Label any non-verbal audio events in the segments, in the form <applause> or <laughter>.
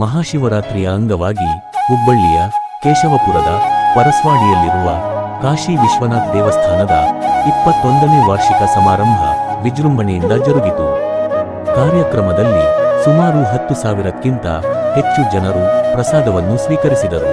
ಮಹಾಶಿವರಾತ್ರಿಯ ಅಂಗವಾಗಿ ಹುಬ್ಬಳ್ಳಿಯ ಕೇಶವಪುರದ ಪರಸ್ವಾಡಿಯಲ್ಲಿರುವ ಕಾಶಿ ವಿಶ್ವನಾಥ್ ದೇವಸ್ಥಾನದ ಇಪ್ಪತ್ತೊಂದನೇ ವಾರ್ಷಿಕ ಸಮಾರಂಭ ವಿಜೃಂಭಣೆಯಿಂದ ಜರುಗಿತು. ಕಾರ್ಯಕ್ರಮದಲ್ಲಿ ಸುಮಾರು ಹತ್ತು ಸಾವಿರಕ್ಕಿಂತ ಹೆಚ್ಚು ಜನರು ಪ್ರಸಾದವನ್ನು ಸ್ವೀಕರಿಸಿದರು.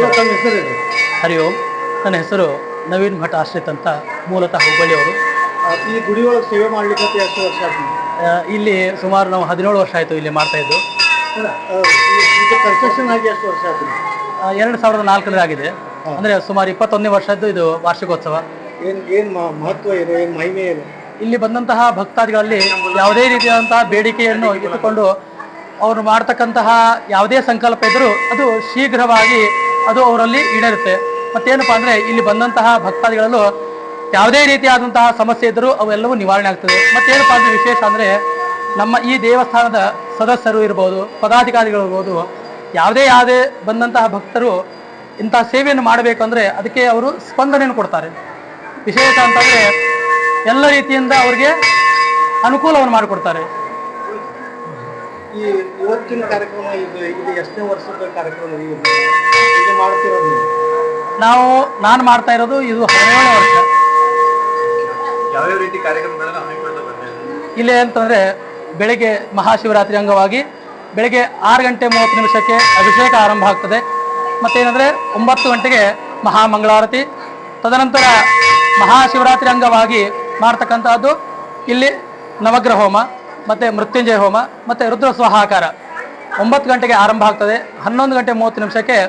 ತಮ್ಮ ಹೆಸರು ಹರಿ ಓಂ. ನನ್ನ ಹೆಸರು ನವೀನ್ ಭಟ್ ಆಶ್ರಿತ್ ಅಂತ ಮೂಲತಃ ಹುಬ್ಬಳ್ಳಿಯವರು ಈ ಗುಡಿಯೊಳಗೆ ಒಳಗೆ ಸೇವೆ ಮಾಡ್ಲಿಕ್ಕೆ ಎಷ್ಟು ವರ್ಷ ಆಯ್ತು? ಆ, ಇಲ್ಲಿ ಸುಮಾರು ನಾವು ಹದಿನೇಳು ವರ್ಷ ಆಯಿತು ಇಲ್ಲಿ ಮಾಡ್ತಾ ಇದ್ದು. ಅಲ್ಲ, ಆ, ಈ- ಇದು ಕನ್ಸ್ಟ್ರಕ್ಷನ್ ಆಗಿ ಎಷ್ಟು ವರ್ಷ ಆಯ್ತು? ಎರಡು ಸಾವಿರದ ನಾಲ್ಕರಲ್ಲಿ ಆಗಿದೆ. ಅಂದರೆ ಸುಮಾರು ಇಪ್ಪತ್ತೊಂದನೇ ವರ್ಷದ್ದು ಇದು ವಾರ್ಷಿಕೋತ್ಸವ. ಏನು ಏನು ಮಹತ್ವ ಏನು? ಏನು ಮಹಿಮೆ ಏನು? ಇಲ್ಲಿ ಬಂದಂತಹ ಭಕ್ತಾದಿಗಳಲ್ಲಿ ಯಾವುದೇ ರೀತಿಯಾದಂತಹ ಬೇಡಿಕೆಯನ್ನು ಇಟ್ಟುಕೊಂಡು ಅವರು ಮಾಡ್ತಕ್ಕಂತಹ ಯಾವುದೇ ಸಂಕಲ್ಪ ಇದ್ದರೂ ಅದು ಶೀಘ್ರವಾಗಿ ಅದು ಅವರಲ್ಲಿ ಈಡೇರುತ್ತೆ. ಮತ್ತೇನಪ್ಪ ಅಂದರೆ ಇಲ್ಲಿ ಬಂದಂತಹ ಭಕ್ತಾದಿಗಳಲ್ಲೂ ಯಾವುದೇ ರೀತಿಯಾದಂತಹ ಸಮಸ್ಯೆ ಇದ್ದರೂ ಅವೆಲ್ಲವೂ ನಿವಾರಣೆ ಆಗ್ತದೆ. ಮತ್ತೇನಪ್ಪ ಅಂದರೆ ವಿಶೇಷ ಅಂದರೆ ನಮ್ಮ ಈ ದೇವಸ್ಥಾನದ ಸದಸ್ಯರು ಇರ್ಬೋದು, ಪದಾಧಿಕಾರಿಗಳು ಇರ್ಬೋದು, ಯಾವುದೇ ಯಾವುದೇ ಬಂದಂತಹ ಭಕ್ತರು ಇಂತಹ ಸೇವೆಯನ್ನು ಮಾಡಬೇಕು ಅಂದರೆ ಅದಕ್ಕೆ ಅವರು ಸ್ಪಂದನೆಯನ್ನು ಕೊಡ್ತಾರೆ. ವಿಶೇಷ ಅಂತಂದರೆ ಎಲ್ಲ ರೀತಿಯಿಂದ ಅವರಿಗೆ ಅನುಕೂಲವನ್ನು ಮಾಡಿಕೊಡ್ತಾರೆ. ಈ ಇವತ್ತಿನ ಕಾರ್ಯಕ್ರಮ ಇದು ಇದು ಎಷ್ಟನೇ ವರ್ಷದ ಕಾರ್ಯಕ್ರಮ ಇದು? ಇಲ್ಲಿ ಮಾಡ್ತಿರೋದು ನಾವು? ನಾನು ಮಾಡ್ತಾ ಇರೋದು ಇದು ಹದಿನೇಳು ವರ್ಷ. ಯಾವ್ಯಾವ ರೀತಿ ಕಾರ್ಯಕ್ರಮಗಳನ್ನ ಹಮ್ಮಿಕೊಳ್ತಾ ಬಂದಿದೆ ಇಲ್ಲಿ ಅಂತಂದ್ರೆ ಬೆಳಿಗ್ಗೆ ಮಹಾಶಿವರಾತ್ರಿ ಅಂಗವಾಗಿ ಬೆಳಿಗ್ಗೆ ಆರು ಗಂಟೆ ಮೂವತ್ತು ನಿಮಿಷಕ್ಕೆ ಅಭಿಷೇಕ ಆರಂಭ ಆಗ್ತದೆ. ಮತ್ತೇನಂದ್ರೆ ಒಂಬತ್ತು ಗಂಟೆಗೆ ಮಹಾಮಂಗಳಾರತಿ. ತದನಂತರ ಮಹಾಶಿವರಾತ್ರಿ ಅಂಗವಾಗಿ ಮಾಡ್ತಕ್ಕಂಥದ್ದು ಇಲ್ಲಿ ನವಗ್ರಹ ಹೋಮ ಮತ್ತು ಮೃತ್ಯುಂಜಯ ಹೋಮ, ಮತ್ತು ರುದ್ರ ಸ್ವಹಾಕಾರ ಒಂಬತ್ತು ಗಂಟೆಗೆ ಆರಂಭ ಆಗ್ತದೆ, ಹನ್ನೊಂದು ಗಂಟೆ ಮೂವತ್ತು ನಿಮಿಷಕ್ಕೆ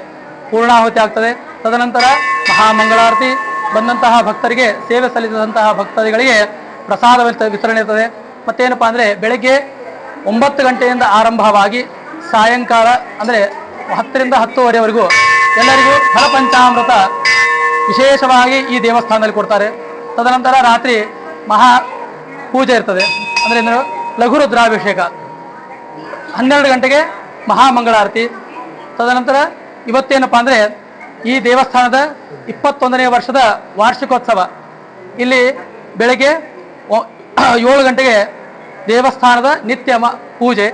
ಪೂರ್ಣಾಹುತಿ ಆಗ್ತದೆ. ತದನಂತರ ಮಹಾಮಂಗಳಾರತಿ, ಬಂದಂತಹ ಭಕ್ತರಿಗೆ, ಸೇವೆ ಸಲ್ಲಿಸಿದಂತಹ ಭಕ್ತರಿಗೆ ಪ್ರಸಾದ ವಿತ- ವಿತರಣೆ ಇರ್ತದೆ. ಮತ್ತೇನಪ್ಪ ಅಂದರೆ ಬೆಳಗ್ಗೆ ಒಂಬತ್ತು ಗಂಟೆಯಿಂದ ಆರಂಭವಾಗಿ ಸಾಯಂಕಾಲ, ಅಂದರೆ ಹತ್ತರಿಂದ ಹತ್ತುವರೆವರೆಗೂ ಎಲ್ಲರಿಗೂ ಫಲಪಂಚಾಮೃತ ವಿಶೇಷವಾಗಿ ಈ ದೇವಸ್ಥಾನದಲ್ಲಿ ಕೊಡ್ತಾರೆ. ತದನಂತರ ರಾತ್ರಿ ಮಹಾ ಪೂಜೆ ಇರ್ತದೆ. ಅಂದರೆ ಲಘು ರುದ್ರಾಭಿಷೇಕ ಹನ್ನೆರಡು ಗಂಟೆಗೆ ಮಹಾಮಂಗಳಾರತಿ. ತದನಂತರ ಇವತ್ತೇನಪ್ಪ ಅಂದರೆ ಈ ದೇವಸ್ಥಾನದ ಇಪ್ಪತ್ತೊಂದನೇ ವರ್ಷದ ವಾರ್ಷಿಕೋತ್ಸವ. ಇಲ್ಲಿ ಬೆಳಗ್ಗೆ <clears throat> ಏಳು ಗಂಟೆಗೆ ದೇವಸ್ಥಾನದ ನಿತ್ಯ ಮ- ಪೂಜೆ.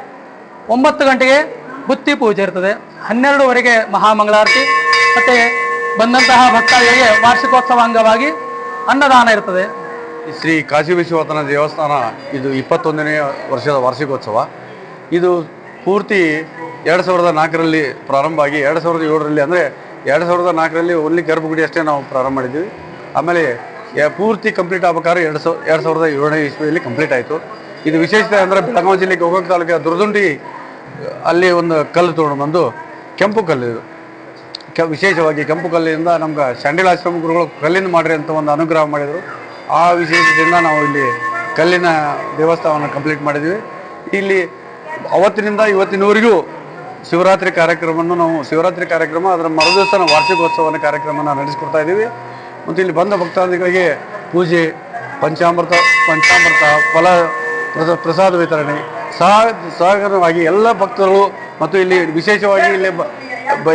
ಒಂಬತ್ತು ಗಂಟೆಗೆ ಬುತ್ತಿ ಪೂಜೆ ಇರ್ತದೆ. ಹನ್ನೆರಡುವರೆಗೆ ಮಹಾಮಂಗಳಾರತಿ. ಮತ್ತು ಬಂದಂತಹ ಭಕ್ತಾದಿಗಳಿಗೆ ವಾರ್ಷಿಕೋತ್ಸವ ಅಂಗವಾಗಿ ಅನ್ನದಾನ ಇರ್ತದೆ. ಶ್ರೀ ಕಾಶಿ ವಿಶ್ವನಾಥನ ದೇವಸ್ಥಾನ, ಇದು ಇಪ್ಪತ್ತೊಂದನೇ ವರ್ಷದ ವಾರ್ಷಿಕೋತ್ಸವ. ಇದು ಪೂರ್ತಿ ಎರಡು ಸಾವಿರದ ನಾಲ್ಕರಲ್ಲಿ ಪ್ರಾರಂಭ ಆಗಿ ಎರಡು ಸಾವಿರದ ಏಳರಲ್ಲಿ ಅಂದರೆ ಎರಡು ಸಾವಿರದ ನಾಲ್ಕರಲ್ಲಿ ಓನ್ಲಿ ಗರ್ಭಗುಡಿ ಅಷ್ಟೇ ನಾವು ಪ್ರಾರಂಭ ಮಾಡಿದ್ವಿ. ಆಮೇಲೆ ಪೂರ್ತಿ ಕಂಪ್ಲೀಟ್ ಆಗ್ಬೇಕಾದ್ರೆ ಎರಡು ಸಾವಿರ ಎರಡು ಸಾವಿರದ ಏಳನೇ ಇಸ್ವಿಯಲ್ಲಿ ಕಂಪ್ಲೀಟ್ ಆಯಿತು. ಇದು ವಿಶೇಷತೆ ಅಂದರೆ ಬೆಳಗಾವಿ ಜಿಲ್ಲೆ ಗೋಕಾಕ್ ತಾಲೂಕಿನ ದುರ್ದುಂಡಿ ಅಲ್ಲಿ ಒಂದು ಕಲ್ಲು ತೊಗೊಂಡು ಬಂದು ಕೆಂಪು ಕಲ್ಲು ಇದು. ಕೆ, ವಿಶೇಷವಾಗಿ ಕೆಂಪು ಕಲ್ಲಿನಿಂದ ನಮ್ಗೆ ಶಾಂಡಿಲ್ ಆಶ್ರಮ ಗುರುಗಳು ಕಲ್ಲಿಂದ ಮಾಡ್ರಿ ಅಂತ ಒಂದು ಅನುಗ್ರಹ ಮಾಡಿದರು. ಆ ವಿಶೇಷದಿಂದ ನಾವು ಇಲ್ಲಿ ಕಲ್ಲಿನ ದೇವಸ್ಥಾನವನ್ನು ಕಂಪ್ಲೀಟ್ ಮಾಡಿದ್ವಿ ಇಲ್ಲಿ ಅವತ್ತಿನಿಂದ ಇವತ್ತಿನವರೆಗೂ ಶಿವರಾತ್ರಿ ಕಾರ್ಯಕ್ರಮವನ್ನು ನಾವು ಶಿವರಾತ್ರಿ ಕಾರ್ಯಕ್ರಮ, ಅದರ ಮರುದಿವಸನ ವಾರ್ಷಿಕೋತ್ಸವನ ಕಾರ್ಯಕ್ರಮನ ನಡೆಸಿಕೊಡ್ತಾ ಇದ್ದೀವಿ. ಮತ್ತು ಇಲ್ಲಿ ಬಂದ ಭಕ್ತಾದಿಗಳಿಗೆ ಪೂಜೆ, ಪಂಚಾಮೃತ ಪಂಚಾಮೃತ, ಫಲ ಪ್ರಸ- ಪ್ರಸಾದ ವಿತರಣೆ ಸಹ ಸಹಕಾರವಾಗಿ ಎಲ್ಲ ಭಕ್ತರು ಮತ್ತು ಇಲ್ಲಿ ವಿಶೇಷವಾಗಿ ಇಲ್ಲಿ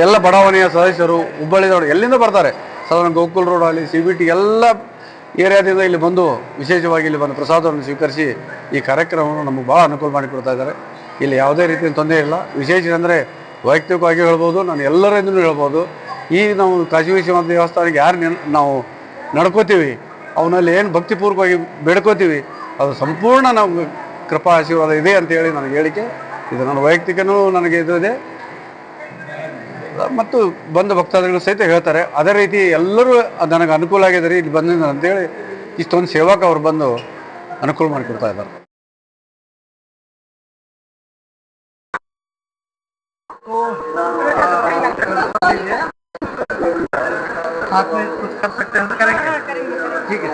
ಎಲ್ಲ ಬಡಾವಣೆಯ ಸದಸ್ಯರು, ಹುಬ್ಬಳ್ಳಿದವರು ಎಲ್ಲಿಂದ ಬರ್ತಾರೆ? ಸಾಧಾರಣ ಗೋಕುಲ್ ರೋಡ್ ಆಗಲಿ, ಸಿ ಬಿ ಟಿ, ಎಲ್ಲ ಏರಿಯಾದಿಂದ ಇಲ್ಲಿ ಬಂದು ವಿಶೇಷವಾಗಿ ಇಲ್ಲಿ ಬಂದು ಪ್ರಸಾದವನ್ನು ಸ್ವೀಕರಿಸಿ ಈ ಕಾರ್ಯಕ್ರಮವನ್ನು ನಮಗೆ ಭಾಳ ಅನುಕೂಲ ಮಾಡಿಕೊಡ್ತಾ ಇದ್ದಾರೆ. ಇಲ್ಲಿ ಯಾವುದೇ ರೀತಿಯ ತೊಂದರೆ ಇಲ್ಲ. ವಿಶೇಷ ಅಂದರೆ ವೈಯಕ್ತಿಕವಾಗಿ ಹೇಳ್ಬೋದು, ನಾನು ಎಲ್ಲರಿಂದಲೂ ಹೇಳ್ಬೋದು. ಈ ನಾವು ಕಾಶಿ ವಿಶ್ವನಾಥ ದೇವಸ್ಥಾನಕ್ಕೆ ಯಾರು ನಾವು ನಡ್ಕೋತೀವಿ, ಅವನಲ್ಲಿ ಏನು ಭಕ್ತಿಪೂರ್ವಕವಾಗಿ ಬೇಡ್ಕೋತೀವಿ, ಅದು ಸಂಪೂರ್ಣ ನಾವು ಕೃಪಾ ಆಶೀರ್ವಾದ ಇದೆ ಅಂತೇಳಿ ನನಗೆ ಹೇಳಿಕೆ. ಇದು ನನ್ನ ವೈಯಕ್ತಿಕನೂ ನನಗೆ ಇದು ಇದೆ. ಮತ್ತು ಬಂದ ಭಕ್ತಾದಿಗಳು ಸಹಿತ ಹೇಳ್ತಾರೆ ಅದೇ ರೀತಿ ಎಲ್ಲರೂ ನನಗೆ ಅನುಕೂಲ ಆಗಿದೆ ರೀ ಇಲ್ಲಿ ಬಂದಿದ್ದು ಅಂತೇಳಿ ಇಷ್ಟೊಂದು ಸೇವಕ ಅವ್ರು ಬಂದು ಅನುಕೂಲ ಮಾಡಿಕೊಡ್ತಾ ಇದ್ದಾರೆ साथ में कुछ कर सकते हैं तो करेंगे ठीक है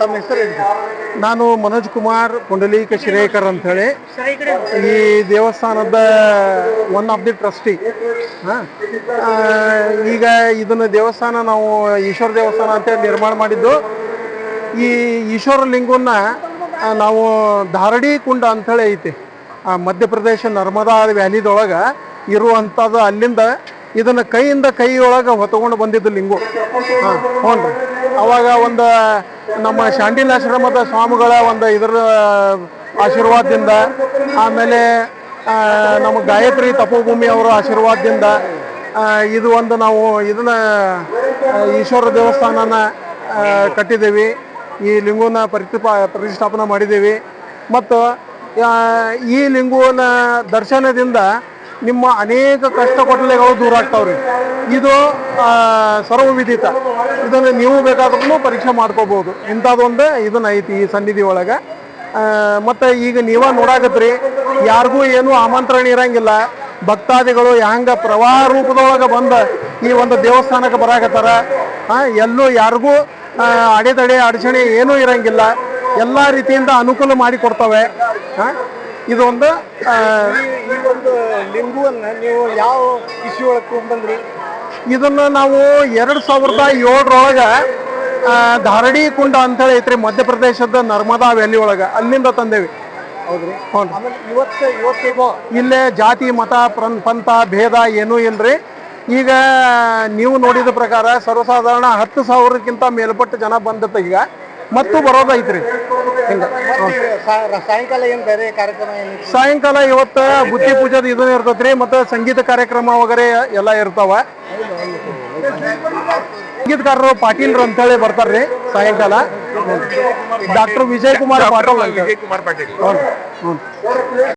ತಮ್ಮ ಹೆಸರು ನಾನು ಮನೋಜ್ ಕುಮಾರ್ ಪುಂಡಲೀಕ ಶಿರೇಕರ್ ಅಂತ ಹೇಳಿ. ಈ ದೇವಸ್ಥಾನದ ಒನ್ ಆಫ್ ದಿ ಟ್ರಸ್ಟಿ ಈಗ ಇದನ್ನ ದೇವಸ್ಥಾನ ನಾವು ಈಶ್ವರ ದೇವಸ್ಥಾನ ಅಂತೇಳಿ ನಿರ್ಮಾಣ ಮಾಡಿದ್ದು. ಈ ಈಶ್ವರ ಲಿಂಗನ್ನ ನಾವು ಧಾರಡಿ ಕುಂಡ ಅಂಥೇಳಿ ಐತಿ. ಮಧ್ಯಪ್ರದೇಶ ನರ್ಮದಾ ವ್ಯಾಲಿದೊಳಗೆ ಇರುವಂಥದ್ದು ಅಲ್ಲಿಂದ ಇದನ್ನ ಕೈಯಿಂದ ಕೈಯೊಳಗೆ ಹೊತ್ಕೊಂಡು ಬಂದಿದ್ದು ಲಿಂಗು. ಹಾಂ ಹ್ಞೂ ಅವಾಗ ಒಂದು ನಮ್ಮ ಶಾಂಡಿಲಾಶ್ರಮದ ಸ್ವಾಮಿಗಳ ಒಂದು ಇದರ ಆಶೀರ್ವಾದದಿಂದ, ಆಮೇಲೆ ನಮ್ಮ ಗಾಯತ್ರಿ ತಪೋಭೂಮಿ ಅವರ ಆಶೀರ್ವಾದದಿಂದ ಇದು ಒಂದು ನಾವು ಇದನ್ನ ಈಶ್ವರ ದೇವಸ್ಥಾನನ ಕಟ್ಟಿದ್ದೀವಿ ಈ ಲಿಂಗುವನ್ನ ಪ್ರತಿಪಾ, ಪ್ರತಿಷ್ಠಾಪನೆ ಮಾಡಿದ್ದೀವಿ ಮತ್ತು ಈ ಲಿಂಗುವನ್ನ ದರ್ಶನದಿಂದ ನಿಮ್ಮ ಅನೇಕ ಕಷ್ಟ ಕೊಟ್ಟಲೆಗಳು ದೂರ ಆಗ್ತಾವ್ರಿ. ಇದು ಸರ್ವವಿದಿತ ಇದನ್ನು ನೀವು ಬೇಕಾದ್ರೂ ಪರೀಕ್ಷೆ ಮಾಡ್ಕೋಬಹುದು ಇಂಥದ್ದೊಂದು ಇದನ್ನ ಐತಿ ಈ ಸನ್ನಿಧಿ ಒಳಗೆ. ಮತ್ತು ಈಗ ನೀವ ನೋಡಾಕತ್ರಿ ಯಾರಿಗೂ ಏನು ಆಮಂತ್ರಣ ಇರಂಗಿಲ್ಲ. ಭಕ್ತಾದಿಗಳು ಹ್ಯಾಂಗ ಪ್ರವಾಹ ರೂಪದೊಳಗೆ ಬಂದ ಈ ಒಂದು ದೇವಸ್ಥಾನಕ್ಕೆ ಬರಾಕತ್ತಾರ. ಎಲ್ಲೂ ಯಾರಿಗೂ ಅಡೆತಡೆ ಅಡಚಣೆ ಏನೂ ಇರಂಗಿಲ್ಲ. ಎಲ್ಲ ರೀತಿಯಿಂದ ಅನುಕೂಲ ಮಾಡಿ ಕೊಡ್ತವೆ. ಆ, ಇದೊಂದು ಈ ಒಂದು ಲಿಂಬುವನ್ನು ನೀವು ಯಾವ ಇಶ್ಯೂ ಒಳಗೆ ತೊಗೊಂಡ್ಬಂದ್ರಿ? ಇದನ್ನು ನಾವು ಎರಡು ಸಾವಿರದ ಏಳರೊಳಗೆ ಧಾರಡಿ ಕುಂಡ ಅಂತೇಳಿ ಐತ್ರಿ ಮಧ್ಯಪ್ರದೇಶದ ನರ್ಮದಾ ವ್ಯಾಲಿ ಒಳಗೆ ಅಲ್ಲಿಂದ ತಂದೇವಿ. ಹೌದ್ರಿ? ಇವತ್ತು ಇವತ್ತಿಗೂ? ಇಲ್ಲೇ ಜಾತಿ ಮತ ಪ್ರನ್ ಪಂಥ ಭೇದ ಏನೂ ಇಲ್ಲರಿ ಈಗ ನೀವು ನೋಡಿದ ಪ್ರಕಾರ ಸರ್ವಸಾಧಾರಣ ಹತ್ತು ಸಾವಿರಕ್ಕಿಂತ ಮೇಲ್ಪಟ್ಟು ಜನ ಬಂದತ್ತ ಈಗ. ಮತ್ತು ಬರೋದೈತ್ರಿ ಹಿಂಗೆ. ಸಾಯಂಕಾಲ ಏನ್ ಬೇರೆ ಕಾರ್ಯಕ್ರಮ ಸಾಯಂಕಾಲ ಇವತ್ತು ಬುದ್ಧಿ ಪೂಜಾದ ಇದನ್ನ ಇರ್ತೈತ್ರಿ ಮತ್ತು ಸಂಗೀತ ಕಾರ್ಯಕ್ರಮ ವಗರೆ ಎಲ್ಲ ಇರ್ತಾವ. ಸಂಗೀತಕಾರರು ಪಾಟೀಲ್ರು ಅಂತೇಳಿ ಬರ್ತಾರ್ರಿ ಸಾಯಂಕಾಲ. ಡಾಕ್ಟರ್ ವಿಜಯ್ ಕುಮಾರ್ ಪಾಟೀಲ್ ವಿಜಯ್ ಕುಮಾರ್ ಪಾಟೀಲ್. ಹ್ಞೂ ಹ್ಞೂ